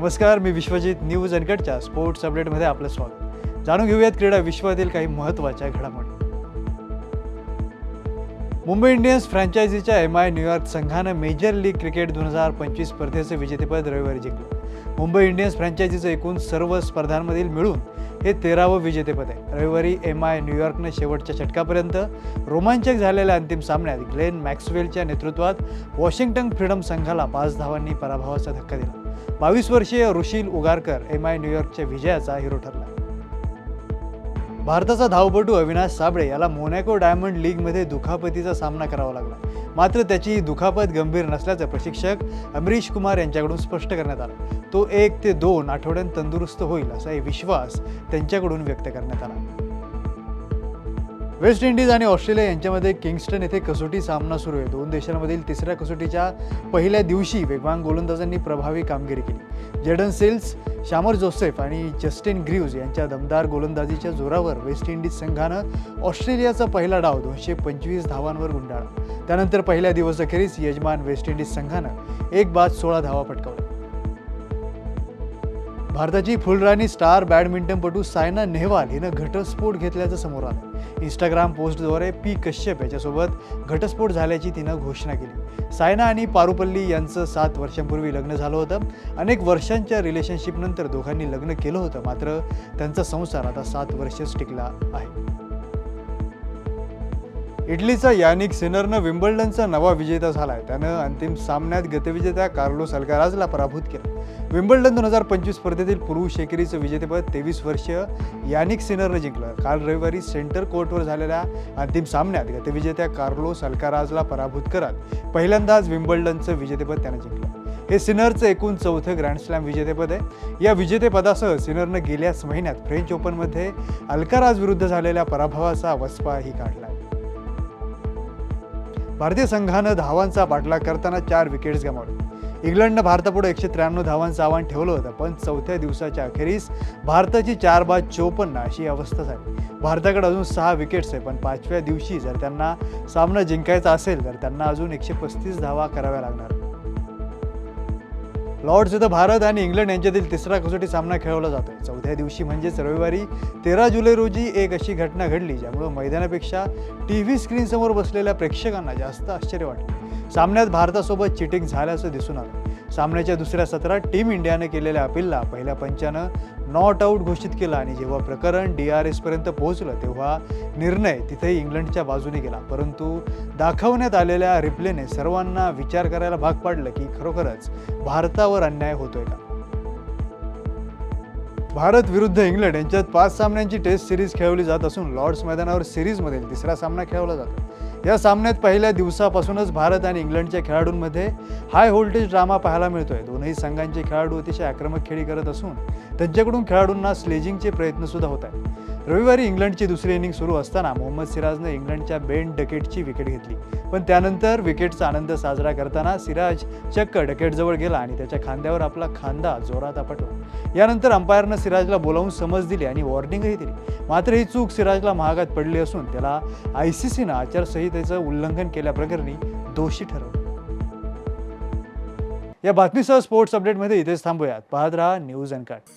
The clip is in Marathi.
नमस्कार मी विश्वजित न्यूज अनकटच्या स्पोर्ट्स अपडेटमध्ये आपलं स्वागत. जाणून घेऊयात क्रीडा विश्वातील काही महत्त्वाच्या घडामोडी. मुंबई इंडियन्स फ्रँचायझीच्या एम आय न्यूयॉर्क संघानं मेजर लीग क्रिकेट दोन हजार पंचवीस स्पर्धेचं विजेतेपद रविवारी जिंकलं. मुंबई इंडियन्स फ्रँचायझीचं एकूण सर्व स्पर्धांमधील मिळून हे तेरावं विजेतेपद आहे. रविवारी एम आय न्यूयॉर्कनं शेवटच्या षटकापर्यंत रोमांचक झालेल्या अंतिम सामन्यात ग्लेन मॅक्सवेलच्या नेतृत्वात वॉशिंग्टन फ्रीडम संघाला पाच धावांनी पराभवाचा धक्का दिला. बावीस वर्षीय ऋषील उगारकर एम आय न्यूयॉर्कच्या विजयाचा हिरो ठरला. भारताचा धावपटू अविनाश साबळे याला मोनॅको डायमंड लीगमध्ये दुखापतीचा सामना करावा लागला. मात्र त्याची दुखापत गंभीर नसल्याचं प्रशिक्षक अमरीश कुमार यांच्याकडून स्पष्ट करण्यात आलं. तो एक ते दोन आठवड्यांत तंदुरुस्त होईल असा विश्वास त्यांच्याकडून व्यक्त करण्यात आला. वेस्ट इंडिज आणि ऑस्ट्रेलिया यांच्यामध्ये किंगस्टन येथे कसोटी सामना सुरू आहे. दोन देशांमधील तिसऱ्या कसोटीच्या पहिल्या दिवशी वेगवान गोलंदाजांनी प्रभावी कामगिरी केली. जेडन सेल्स शामर जोसेफ आणि जस्टिन ग्रीव्ज यांच्या दमदार गोलंदाजीच्या जोरावर वेस्ट इंडिज संघानं ऑस्ट्रेलियाचा पहिला डाव दोनशे पंचवीस धावांवर गुंडाळला. त्यानंतर पहिल्या दिवस अखेरीस यजमान वेस्ट इंडिज संघानं एक बाद सोळा धावा पटकावल्या. भारताची फुलराणी स्टार बॅडमिंटनपटू सायना नेहवाल हिनं घटस्फोट घेतल्याचं समोर आलं. इंस्टाग्राम पोस्टद्वारे पी कश्यप याच्यासोबत घटस्फोट झाल्याची तिनं घोषणा केली. सायना आणि पारुपल्ली यांचं सात वर्षांपूर्वी लग्न झालं होतं. अनेक वर्षांच्या रिलेशनशिपनंतर दोघांनी लग्न केलं होतं. मात्र त्यांचा संसार आता सात वर्षच टिकला आहे. इटलीचा यानिक सिनरनं विम्बल्डनचा नवा विजेता झाला आहे त्यानं अंतिम सामन्यात गतविजेत्या कार्लोस अल्काराजला पराभूत केलं. विम्बल्डन दोन हजार पंचवीस स्पर्धेतील पुरुष एकेरीचं विजेतेपद तेवीस वर्षीय यानिक सिनरनं जिंकलं. काल रविवारी सेंटर कोर्टवर झालेल्या अंतिम सामन्यात गतविजेत्या कार्लोस अल्काराजला पराभूत करत पहिल्यांदाच विम्बल्डनचं विजेतेपद त्यानं जिंकलं. हे सिनरचं एकूण चौथं ग्रँडस्लॅम विजेतेपद आहे. या विजेतेपदासह सिनरनं गेल्याच महिन्यात फ्रेंच ओपनमध्ये अल्काराज विरुद्ध झालेल्या पराभवाचा वसपाही काढला भारतीय संघानं धावांचा बाटला करताना चार विकेट्स गमावले. इंग्लंडनं भारतापुढे एकशे त्र्याण्णव धावांचं आव्हान ठेवलं होतं पण चौथ्या दिवसाच्या अखेरीस भारताची चार बाद चोपन्न अशी अवस्था झाली. भारताकडे अजून सहा विकेट्स आहे पण पाचव्या दिवशी जर त्यांना सामना जिंकायचा असेल तर त्यांना अजून एकशे पस्तीस धावा कराव्या लागणार. लॉर्ड्स इथं भारत आणि इंग्लंड यांच्यातील तिसरा कसोटी सामना खेळवला जातोय. चौथ्या दिवशी म्हणजेच रविवारी तेरा जुलै रोजी एक अशी घटना घडली ज्यामुळे मैदानापेक्षा टी व्ही स्क्रीनसमोर बसलेल्या प्रेक्षकांना जास्त आश्चर्य वाटले. सामन्यात भारतासोबत चिटिंग झाल्याचं दिसून आलं. सामन्याच्या दुसऱ्या सत्रात टीम इंडियानं केलेल्या अपीलला पहिल्या पंचानं नॉट आऊट घोषित केला आणि जेव्हा प्रकरण डी आर एसपर्यंत पोहोचलं तेव्हा निर्णय तिथेही इंग्लंडच्या बाजूने गेला. परंतु दाखवण्यात आलेल्या रिप्लेने सर्वांना विचार करायला भाग पाडलं की खरोखरच भारतावर अन्याय होतोय का? भारत विरुद्ध इंग्लंड यांच्यात पाच सामन्यांची टेस्ट सिरीज खेळवली जात असून लॉर्ड्स मैदानावर सिरीजमधील तिसरा सामना खेळवला जातो. या सामन्यात पहिल्या दिवसापासूनच भारत आणि इंग्लंडच्या खेळाडूंमध्ये हाय व्होल्टेज ड्रामा पाहायला मिळतोय. दोनही संघांचे खेळाडू अतिशय आक्रमक खेळी करत असून त्यांच्याकडून खेळाडूंना स्लेजिंगचे प्रयत्न सुद्धा होत आहेत. रविवारी इंग्लंडची दुसरी इनिंग सुरू असताना मोहम्मद सिराजनं इंग्लंडच्या बेन डकेटची विकेट घेतली. पण त्यानंतर विकेटचा आनंद साजरा करताना सिराज चक्क डकेटजवळ गेला आणि त्याच्या खांद्यावर आपला खांदा जोरात आपटला. यानंतर अंपायरनं सिराजला बोलावून समज दिली आणि वॉर्निंगही दिली. मात्र ही चूक सिराजला महागात पडली असून त्याला आय सी सीनं आचारसंहितेचं उल्लंघन केल्याप्रकरणी दोषी ठरवलं. या बातमीसह स्पोर्ट्स अपडेटमध्ये इथेच थांबूयात. पाहत राहा न्यूज अँड कट